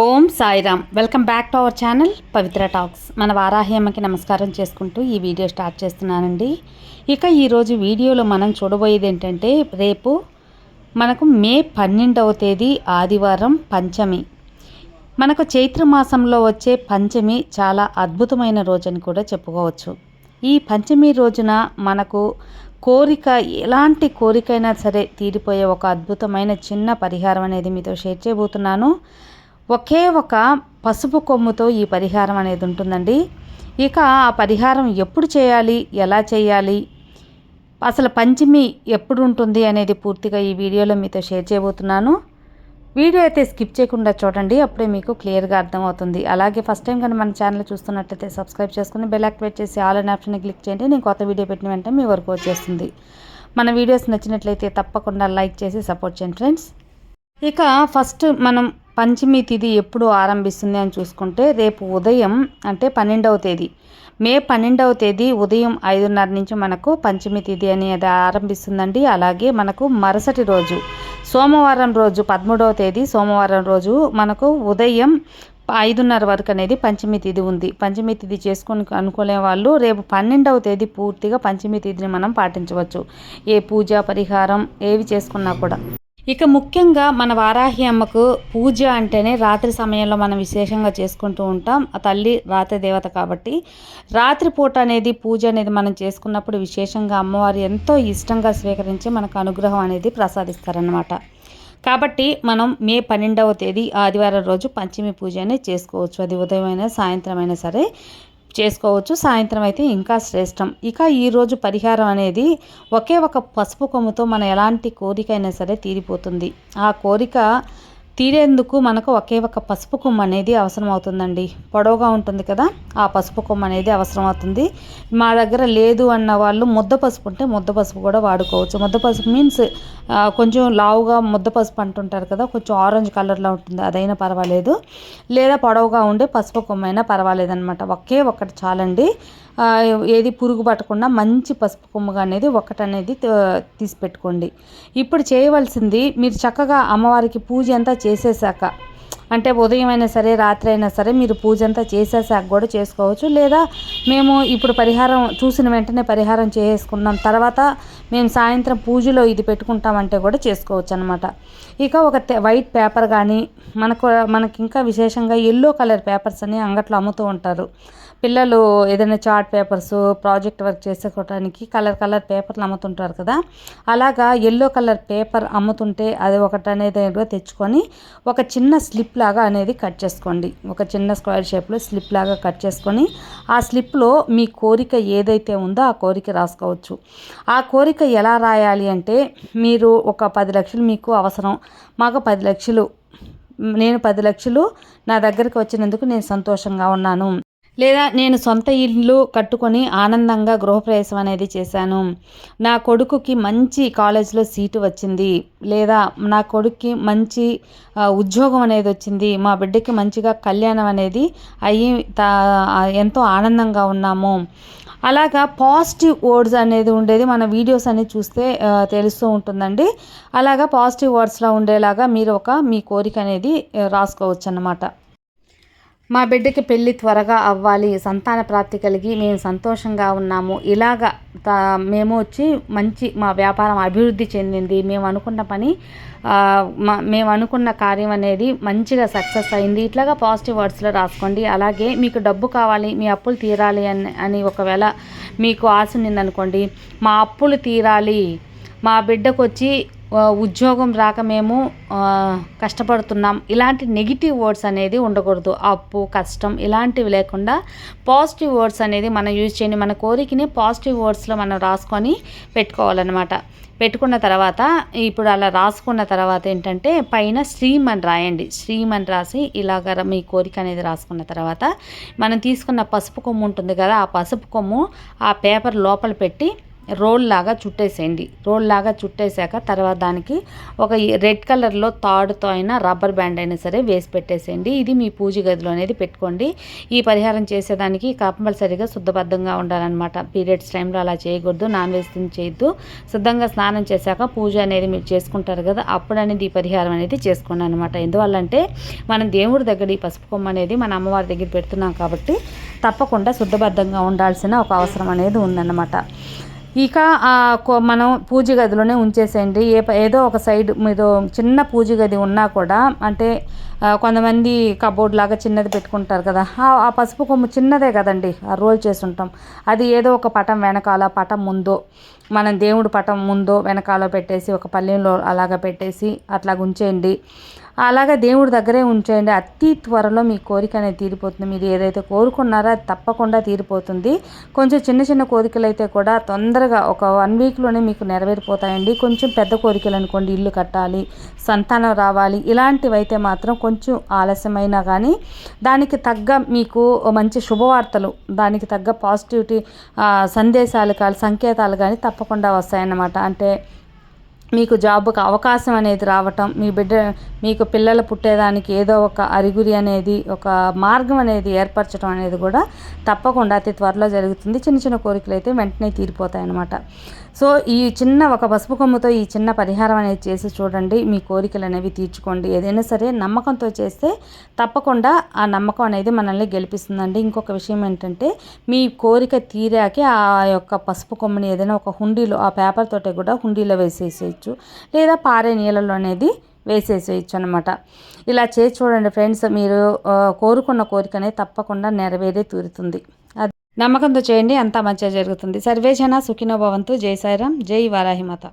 Om Sairam. Welcome back to our channel Pavitra talks. మన వారాహ్యమ్మకి నమస్కారం చేసుకుంటూ ఈ వీడియో స్టార్ట్ చేస్తున్నానండి. ఇక ఈరోజు వీడియోలో మనం చూడబోయేది ఏంటంటే రేపు మనకు మే పన్నెండవ తేదీ ఆదివారం పంచమి. మనకు చైత్ర మాసంలో వచ్చే పంచమి చాలా అద్భుతమైన రోజని కూడా చెప్పుకోవచ్చు. ఈ పంచమి రోజున మనకు కోరిక ఎలాంటి కోరికైనా సరే తీరిపోయే ఒక అద్భుతమైన చిన్న పరిహారం అనేది మీతో షేర్ చేయబోతున్నాను. ఒకే ఒక పసుపు కొమ్ముతో ఈ పరిహారం అనేది ఉంటుందండి. ఇక ఆ పరిహారం ఎప్పుడు చేయాలి? ఎలా చేయాలి? అసలు పంచమి ఎప్పుడు ఉంటుంది అనేది పూర్తిగా ఈ వీడియోలో మీతో షేర్ చేయబోతున్నాను. వీడియో అయితే స్కిప్ చేయకుండా చూడండి అప్పుడే మీకు క్లియర్గా అర్థమవుతుంది. అలాగే ఫస్ట్ టైం కానీ మన ఛానల్ చూస్తున్నట్లయితే సబ్స్క్రైబ్ చేసుకుని బెల్ యాక్టివేట్ చేసి ఆల్ అనే ఆప్షన్ క్లిక్ చేయండి నేను కొత్త వీడియో పెట్టిన వెంటనే మీ వరకు వచ్చేస్తుంది. మన వీడియోస్ నచ్చినట్లయితే తప్పకుండా లైక్ చేసి సపోర్ట్ చేయండి ఫ్రెండ్స్. ఇక ఫస్ట్ మనం పంచమి తిథి ఎప్పుడు ఆరంభిస్తుంది అని చూసుకుంటే రేపు ఉదయం అంటే పన్నెండవ తేదీ. మే పన్నెండవ తేదీ ఉదయం ఐదున్నర నుంచి మనకు పంచమి తిథి అనేది ఆరంభిస్తుందండి. అలాగే మనకు మరుసటి రోజు సోమవారం రోజు పదమూడవ తేదీ సోమవారం రోజు మనకు ఉదయం ఐదున్నర వరకు అనేది పంచమి తిథి ఉంది. పంచమి తిథి చేసుకొని అనుకునే వాళ్ళు రేపు పన్నెండవ తేదీ పూర్తిగా పంచమి తిథిని మనం పాటించవచ్చు. ఏ పూజ పరిహారం ఏవి చేసుకున్నా కూడా. ఇక ముఖ్యంగా మన వారాహి అమ్మకు పూజ అంటేనే రాత్రి సమయంలో మనం విశేషంగా చేసుకుంటూ ఉంటాం. ఆ తల్లి రాత్రి దేవత కాబట్టి రాత్రి పూట అనేది పూజ అనేది మనం చేసుకున్నప్పుడు విశేషంగా అమ్మవారు ఎంతో ఇష్టంగా స్వీకరించి మనకు అనుగ్రహం అనేది ప్రసాదిస్తారనమాట కాబట్టి మనం మే పన్నెండవ తేదీ ఆదివారం రోజు పంచమి పూజ అనేది చేసుకోవచ్చు. అది ఉదయమైనా సాయంత్రం అయినా సరే చేసుకోవచ్చు. సాయంత్రం అయితే ఇంకా శ్రేష్టం. ఇక ఈరోజు పరిహారం అనేది ఒకే ఒక పసుపు కొమ్ముతో మన ఎలాంటి కోరిక అయినా సరే తీరిపోతుంది. ఆ కోరిక తీరేందుకు మనకు ఒకే ఒక పసుపు కొమ్మ అనేది అవసరం అవుతుందండి పొడవుగా ఉంటుంది కదా ఆ పసుపు కొమ్మ అనేది అవసరం అవుతుంది మా దగ్గర లేదు అన్న వాళ్ళు ముద్ద పసుపు ఉంటే ముద్ద పసుపు కూడా వాడుకోవచ్చు. ముద్ద పసుపు మీన్స్ కొంచెం లావుగా ముద్ద పసుపు అంటుంటారు కదా కొంచెం ఆరెంజ్ కలర్లో ఉంటుంది అదైనా పర్వాలేదు. లేదా పొడవుగా ఉండే పసుపు కొమ్మ అయినా పర్వాలేదు అనమాట ఒకే ఒకటి చాలండి. ఏది పురుగు పట్టకుండా మంచి పసుపు కొమ్మగా అనేది ఒకటి అనేది తీసి పెట్టుకోండి. ఇప్పుడు చేయవలసింది మీరు చక్కగా అమ్మవారికి పూజ అంతా చేసేసాక అంటే ఉదయం అయినా సరే రాత్రి అయినా సరే మీరు పూజ అంతా చేసేసాక కూడా చేసుకోవచ్చు. లేదా మేము ఇప్పుడు పరిహారం చూసిన వెంటనే పరిహారం చేసుకున్నాం. తర్వాత మేము సాయంత్రం పూజలో ఇది పెట్టుకుంటామంటే కూడా చేసుకోవచ్చు అనమాట ఇక ఒక వైట్ పేపర్ కానీ మనకు మనకి ఇంకా విశేషంగా ఎల్లో కలర్ పేపర్స్ అని అంగట్లో అమ్ముతూ ఉంటారు. పిల్లలు ఏదైనా చార్ట్ పేపర్స్ ప్రాజెక్ట్ వర్క్ చేసుకోవడానికి కలర్ కలర్ పేపర్లు అమ్ముతుంటారు కదా. అలాగా ఎల్లో కలర్ పేపర్ అమ్ముతుంటే అది ఒకటి అనేది తెచ్చుకొని ఒక చిన్న స్లిప్ లాగా అనేది కట్ చేసుకోండి. ఒక చిన్న స్క్వేర్ షేప్లో స్లిప్ లాగా కట్ చేసుకొని ఆ స్లిప్లో మీ కోరిక ఏదైతే ఉందో ఆ కోరిక రాసుకోవచ్చు. ఆ కోరిక ఎలా రాయాలి అంటే మీరు ఒక పది లక్షలు మీకు అవసరం. మాకు పది లక్షలు నేను పది లక్షలు నా దగ్గరికి వచ్చినందుకు నేను సంతోషంగా ఉన్నాను. లేదా నేను సొంత ఇల్లు కట్టుకొని ఆనందంగా గృహప్రవేశం అనేది చేశాను. నా కొడుకుకి మంచి కాలేజ్లో సీటు వచ్చింది. లేదా నా కొడుక్కి మంచి ఉద్యోగం అనేది వచ్చింది. మా బిడ్డకి మంచిగా కళ్యాణం అనేది అయ్యి ఎంతో ఆనందంగా ఉన్నాము. అలాగా పాజిటివ్ వర్డ్స్ అనేది ఉండేది. మన వీడియోస్ అనేది చూస్తే తెలుస్తూ ఉంటుందండి. అలాగా పాజిటివ్ వర్డ్స్లో ఉండేలాగా మీరు ఒక మీ కోరిక అనేది రాసుకోవచ్చు అన్నమాట మా బిడ్డకి పెళ్ళి త్వరగా అవ్వాలి సంతాన ప్రాప్తి కలిగి మేము సంతోషంగా ఉన్నాము. ఇలాగా మేము వచ్చి మంచి మా వ్యాపారం అభివృద్ధి చెందింది. మేము అనుకున్న పని మేము అనుకున్న కార్యం అనేది మంచిగా సక్సెస్ అయింది. ఇట్లాగా పాజిటివ్ వర్డ్స్లో రాసుకోండి. అలాగే మీకు డబ్బు కావాలి మీ అప్పులు తీరాలి అని అని ఒకవేళ మీకు ఆశ ఉండిందనుకోండి మా అప్పులు తీరాలి. మా బిడ్డకు వచ్చి ఉద్యోగం రాక మేము కష్టపడుతున్నాం. ఇలాంటి నెగిటివ్ వర్డ్స్ అనేది ఉండకూడదు. అప్పు కష్టం ఇలాంటివి లేకుండా పాజిటివ్ వర్డ్స్ అనేది మనం యూజ్ చేయని మన కోరికని పాజిటివ్ వర్డ్స్లో మనం రాసుకొని పెట్టుకోవాలన్నమాట. పెట్టుకున్న తర్వాత ఇప్పుడు అలా రాసుకున్న తర్వాత ఏంటంటే పైన స్ట్రీమ్ అని రాయండి. స్ట్రీమ్ అని రాసి ఇలాగ మీ కోరిక అనేది రాసుకున్న తర్వాత మనం తీసుకున్న పసుపు కొమ్ము ఉంటుంది కదా ఆ పసుపు కొమ్ము ఆ పేపర్ లోపల పెట్టి రోల్ లాగా చుట్టేసేయండి. రోల్ లాగా చుట్టేసాక తర్వాత దానికి ఒక రెడ్ కలర్లో తాడుతో అయినా రబ్బర్ బ్యాండ్ అయినా సరే వేసి పెట్టేసేయండి. ఇది మీ పూజ గదిలో అనేది పెట్టుకోండి. ఈ పరిహారం చేసేదానికి కంపల్సరీగా శుద్ధబద్ధంగా ఉండాలన్నమాట. పీరియడ్స్ టైంలో అలా చేయకూడదు నాన్ వెజ్ చేయొద్దు. శుద్ధంగా స్నానం చేశాక పూజ అనేది మీరు చేసుకుంటారు కదా అప్పుడు అనేది ఈ పరిహారం అనేది చేసుకోండి అనమాట ఎందువల్లంటే మనం దేవుడి దగ్గర ఈ పసుపు కొమ్మ అనేది మన అమ్మవారి దగ్గర పెడుతున్నాం కాబట్టి తప్పకుండా శుద్ధబద్ధంగా ఉండాల్సిన ఒక అవసరం అనేది ఉందన్నమాట. ఇక మనం పూజ గదిలోనే ఉంచేసేయండి. ఏ ఏదో ఒక సైడ్ మీద చిన్న పూజ గది ఉన్నా కూడా అంటే కొంతమంది కబోర్డ్ లాగా చిన్నది పెట్టుకుంటారు కదా. ఆ పసుపు కొమ్ము చిన్నదే కదండి. ఆ రోల్ ఉంటాం అది ఏదో ఒక పటం వెనకాల పటం ముందో మనం దేవుడు పటం ముందో వెనకాల పెట్టేసి ఒక పల్లెంలో అలాగ పెట్టేసి అట్లా ఉంచేయండి అలాగే దేవుడి దగ్గరే ఉంచేయండి. అతి త్వరలో మీ కోరిక అనేది తీరిపోతుంది. మీరు ఏదైతే కోరుకున్నారో అది తప్పకుండా తీరిపోతుంది. కొంచెం చిన్న చిన్న కోరికలు అయితే కూడా తొందరగా ఒక వన్ వీక్లోనే మీకు నెరవేరిపోతాయండి. కొంచెం పెద్ద కోరికలు అనుకోండి. ఇల్లు కట్టాలి సంతానం రావాలి. ఇలాంటివైతే మాత్రం కొంచెం కొంచెం ఆలస్యమైనా కానీ దానికి తగ్గ మీకు మంచి శుభవార్తలు దానికి తగ్గ పాజిటివిటీ సందేశాలు కానీ సంకేతాలు కానీ తప్పకుండా వస్తాయన్నమాట. అంటే మీకు జాబ్కి అవకాశం అనేది రావటం మీ బిడ్డ మీకు పిల్లలు పుట్టేదానికి ఏదో ఒక అరిగురి అనేది ఒక మార్గం అనేది ఏర్పరచడం అనేది కూడా తప్పకుండా అతి త్వరలో జరుగుతుంది. చిన్న చిన్న కోరికలు అయితే వెంటనే తీరిపోతాయి అన్నమాట సో ఈ చిన్న ఒక పసుపు కొమ్ముతో ఈ చిన్న పరిహారం అనేది చేసి చూడండి. మీ కోరికలు అనేవి తీర్చుకోండి. ఏదైనా సరే నమ్మకంతో చేస్తే తప్పకుండా ఆ నమ్మకం అనేది మనల్ని గెలిపిస్తుందండి. ఇంకొక విషయం ఏంటంటే మీ కోరిక తీరాకే ఆ యొక్క పసుపు కొమ్మని ఏదైనా ఒక హుండీలో ఆ పేపర్ తోటే కూడా హుండీలో వేసేసేయచ్చు. లేదా పారే నీళ్ళలో అనేది వేసేసేయచ్చు అనమాట ఇలా చేసి చూడండి ఫ్రెండ్స్ మీరు కోరుకున్న కోరికనే తప్పకుండా నెరవేరే తీరుతుంది. నమ్మకంతో చేయండి అంతా మంచిగా జరుగుతుంది. సర్వేజన సుఖినోభవంతు జై సాయిరాం జై వారాహిమాత.